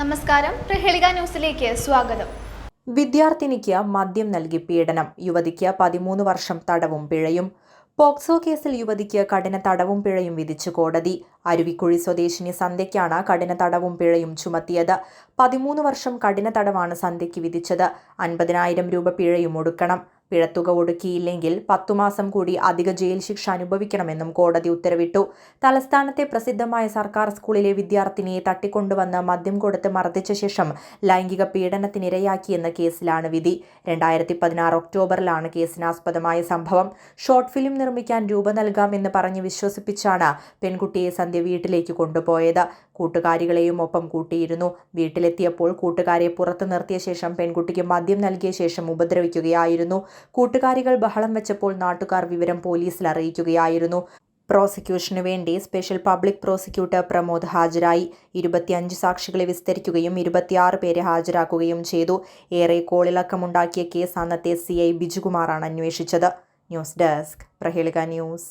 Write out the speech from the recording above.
നമസ്കാരം. പ്രഹേളിക ന്യൂസിലേക്ക് സ്വാഗതം. വിദ്യാർത്ഥിനിക്ക് മദ്യം നൽകി പീഡനം. യുവതിക്ക് പതിമൂന്ന് വർഷം തടവും പിഴയും. പോക്സോ കേസിൽ യുവതിക്ക് കഠിന തടവും പിഴയും വിധിച്ചു കോടതി. അരുവിക്കുഴി സ്വദേശിനി സന്ധ്യയ്ക്കാണ് കഠിന തടവും പിഴയും ചുമത്തിയത്. പതിമൂന്ന് വർഷം കഠിന തടവാണ് സന്ധ്യയ്ക്ക് വിധിച്ചത്. അൻപതിനായിരം രൂപ പിഴയും ഒടുക്കണം. പിഴത്തുക ഒടുക്കിയില്ലെങ്കിൽ പത്തുമാസം കൂടി അധിക ജയിൽ ശിക്ഷ അനുഭവിക്കണമെന്നും കോടതി ഉത്തരവിട്ടു. തലസ്ഥാനത്തെ പ്രസിദ്ധമായ സർക്കാർ സ്കൂളിലെ വിദ്യാർത്ഥിനിയെ തട്ടിക്കൊണ്ടുവന്ന് മദ്യം കൊടുത്ത് മർദ്ദിച്ച ശേഷം ലൈംഗിക പീഡനത്തിനിരയാക്കിയെന്ന കേസിലാണ് വിധി. രണ്ടായിരത്തി പതിനാറ് ഒക്ടോബറിലാണ് കേസിനാസ്പദമായ സംഭവം. ഷോർട്ട് ഫിലിം നിർമ്മിക്കാൻ രൂപ നൽകാമെന്ന് പറഞ്ഞ് വിശ്വസിപ്പിച്ചാണ് പെൺകുട്ടിയെ സന്ധ്യ വീട്ടിലേക്ക് കൊണ്ടുപോയത്. കൂട്ടുകാരികളെയും ഒപ്പം കൂട്ടിയിരുന്നു. വീട്ടിലെത്തിയപ്പോൾ കൂട്ടുകാരെ പുറത്തു നിർത്തിയ ശേഷം പെൺകുട്ടിക്ക് മദ്യം നൽകിയ ശേഷം ഉപദ്രവിക്കുകയായിരുന്നു. കൂട്ടുകാരികൾ ബഹളം വെച്ചപ്പോൾ നാട്ടുകാർ വിവരം പോലീസിൽ അറിയിക്കുകയായിരുന്നു. പ്രോസിക്യൂഷനു വേണ്ടി സ്പെഷ്യൽ പബ്ലിക് പ്രോസിക്യൂട്ടർ പ്രമോദ് ഹാജരായി. ഇരുപത്തിയഞ്ച് സാക്ഷികളെ വിസ്തരിക്കുകയും ഇരുപത്തിയാറ് പേരെ ഹാജരാക്കുകയും ചെയ്തു. ഏറെ കോളിളക്കമുണ്ടാക്കിയ കേസ് അന്നത്തെ സി ഐ ബിജുകുമാറാണ് അന്വേഷിച്ചത്. News desk Prahelika news.